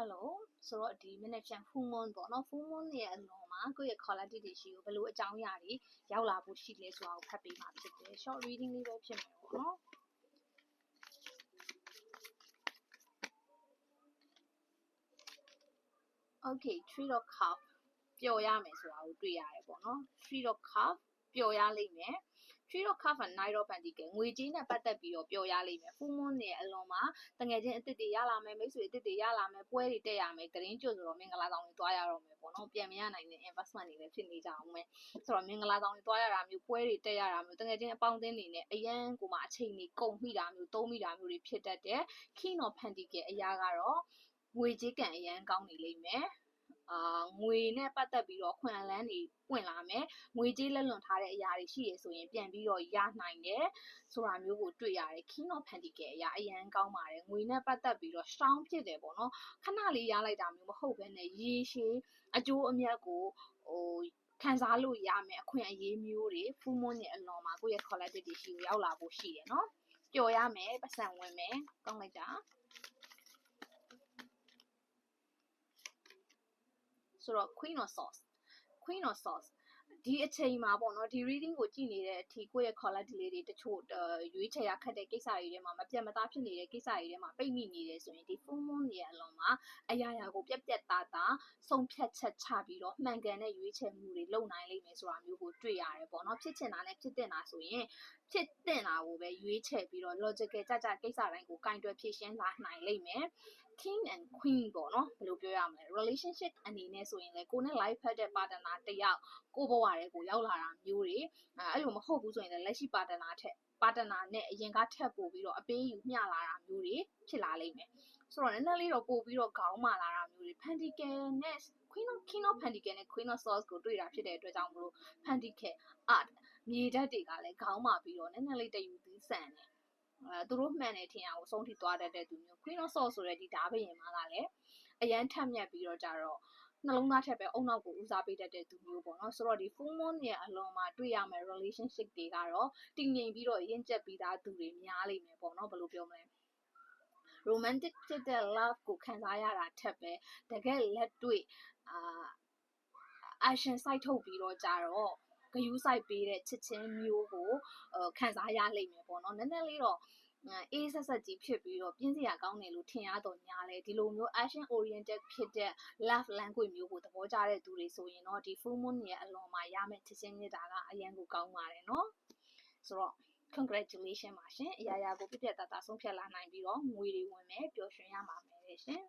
hello ဆိုတော့ဒီမနေ့ပြန် full moon ပေါ့နော် full moon ရဲ့အလွန်မှာကိုယ့်ရဲ့ quality တွေရှိကိုဘယ်လိုအကြောင်းအရာတွေရောက်လာဖို့ရှိလဲဆိုတာကိုဖတ်ပေးမှာဖြစ်တယ် short reading လေးပဲဖြစ်မယ်ပေါ့နော် okay tree of cup ပျော်ရမယ်ဆိုတာကိုတွေ့ရတယ်ပေါ့နော် tree of cup ပျော်ရလိမ့်မယ် tree of cup က night of pentacle ငွေကြေးနဲ့ပတ်သက်ပြီးတော့ပျော်ရလိမ့်မယ် full moon ရဲ့အလွန်မှာတငယ်ချင်းအစ်စ်တွေရလာမယ်မိတ်ဆွေအစ်စ်တွေရလာမယ်ပွဲတွေတက်ရမယ်ဂရင်းကျွတ်ဆိုတော့မင်္ဂလာဆောင်တွေတွားရတော့မယ်ပေါ့နော်ပြန်မရနိုင်တဲ့ investment တွေလည်းဖြစ်နေကြအောင်မယ်ဆိုတော့မင်္ဂလာဆောင်တွေတွားရတာမျိုးပွဲတွေတက်ရတာမျိုးတငယ်ချင်းအပေါင်းအသင်းတွေနဲ့အရန်ကိုမှအချိန်တွေကုန်မိတာမျိုးသုံးမိတာမျိုးတွေဖြစ်တတ်တယ် king of pentacle အရာကတော့ငွေကြေးကံအရန်ကောင်းနေလိမ့်မယ် အာငွေနဲ့ပတ်သက်ပြီးတော့ခွန်လန်းတွေပွင့်လာမယ်ငွေကြေးလက်လွန်ထားတဲ့အရာတွေရှိရဆိုရင်ပြန်ပြီးတော့ရနိုင်တယ်ဆိုတာမျိုးကိုတွေ့ရတယ် king of pentacle အရာအရန်ကောင်းပါတယ်ငွေနဲ့ပတ်သက်ပြီးတော့ strong ဖြစ်တယ်ပေါ့နော်ခဏလေးရလိုက်တာမျိုးမဟုတ်ဘဲနဲ့ရေရှည်အကျိုးအမြတ်ကိုဟိုခံစားလို့ရမယ်အခွင့်အရေးမျိုးတွေ full moon ရဲ့အလွန်မှာကိုယ့်ရဲ့ quality တွေရှိကိုရောက်လာဖို့ရှိတယ်နော်ပျော်ရမယ်ပတ်စံဝင်မယ်ကောင်းလိုက်တာ ဆိုတော့ queen of swords queen of swords ဒီအချိန်မှာပေါ့နော်ဒီ reading ကိုကြည့်နေတဲ့အထိကိုယ့်ရဲ့ quality လေးတွေတချို့ရွေးချယ်ရခက်တဲ့ကိစ္စတွေထဲမှာမပြတ်မသားဖြစ်နေတဲ့ကိစ္စတွေထဲမှာပိတ်မိနေတယ်ဆိုရင်ဒီ full moon ရဲ့အလွန် မှာအရာရာကိုပြက်ပြက်သားသားဆုံးဖြတ်ချက်ချပြီးတော့မှန်ကန်တဲ့ရွေးချယ်မှုတွေလုပ်နိုင်လိမ့်မယ်ဆိုတာမျိုးကိုတွေ့ရတယ်ပေါ့နော်ဖြစ်ချင်တာနဲ့ဖြစ်တင်တာဆိုရင်ဖြစ်တင်တာကိုပဲရွေးချယ်ပြီးတော့ logical ကြကြကိစ္စတိုင်းကိုကင်တွယ်ဖြေရှင်းလာနိုင်လိမ့်မယ် king and queen ပေါ့နော်ဘယ်လိုပြောရမလဲ relationship အနေနဲ့ဆိုရင်လေကိုနဲ့ life ဖက်တဲ့ partner တယောက်ကိုဘဝတွေကိုရောက်လာတာမျိုးတွေအဲအဲ့လိုမဟုတ်ဘူးဆိုရင်လည်းလက်ရှိ partner ထက်ပါတနာနဲ့အရင်ကထပ်ပို့ပြီးတော့အပေးယူမျှလာတာမျိုးတွေဖြစ်လာလိမ့်မယ် ဆိုတော့နည်းနည်းလေးတော့ပို့ပြီးတော့ခေါင်းမာလာတာမျိုးတွေ pentacle နဲ့ queen of king of pentacle နဲ့ queen of swords ကိုတွေ့တာဖြစ်တဲ့အတွက်ကြောင့်မလို့ pentacle art မြေဓာတ်တွေကလည်းခေါင်းမာပြီးတော့နည်းနည်းလေးတယူသီးဆန်တယ်အဲသူတို့မှန်တယ်ထင်အောင်အဆုံးထိသွားတတ်တဲ့သူမျိုး Queen of Swords ဆိုတဲ့ဒီဓာဘယင်မကလည်းအရန်ထက်မြက်ပြီးတော့ကြတော့နှလုံးသားထက်ပဲအုံနောက်ကိုဦးစားပေးတတ်တဲ့သူမျိုးပေါ့နော်ဆိုတော့ဒီ full moon ရဲ့အလွန်မှာတွေ့ရမယ့် relationship တွေကတော့တည်ငြိမ်ပြီးတော့ရင့်ကျက်ပြီးသားသူတွေများလိမ့်မယ်ပေါ့နော်ဘယ်လိုပြောမလဲ romantic ဖြစ်တဲ့ love ကိုခံစားရတာထက်ပဲတကယ်လက်တွေ့အာ action site ထုတ်ပြီးတော့ကြတော့ဂယူးဆိုင်ပေးတဲ့ချစ်ချင်းမျိုးကိုခံစားရလိမ့်မယ်ပေါ့နော်နည်းနည်းလေးတော့အေးဆက်ဆက်ကြီးဖြစ်ပြီးတော့ပြင်းစရာကောင်းတယ်လို့ထင်ရတော့ညာလေဒီလိုမျိုး action oriented ဖြစ်တဲ့ love language မျိုးကိုသဘောကျတဲ့သူတွေဆိုရင်တော့ဒီ full moon ရဲ့အလွန်မှာရမယ့်ချစ်ချင်းမြတ်တာကအရန်ကိုကောင်းပါတယ်နော်ဆိုတော့ congratulation ပါရှင်အရာရာကိုပြည့်ပြည့်သားသားဆုံးဖြတ်လာနိုင်ပြီးတော့ငွေတွေဝင်မယ်ပျော်ရွှင်ရမှာမယ်ရှင်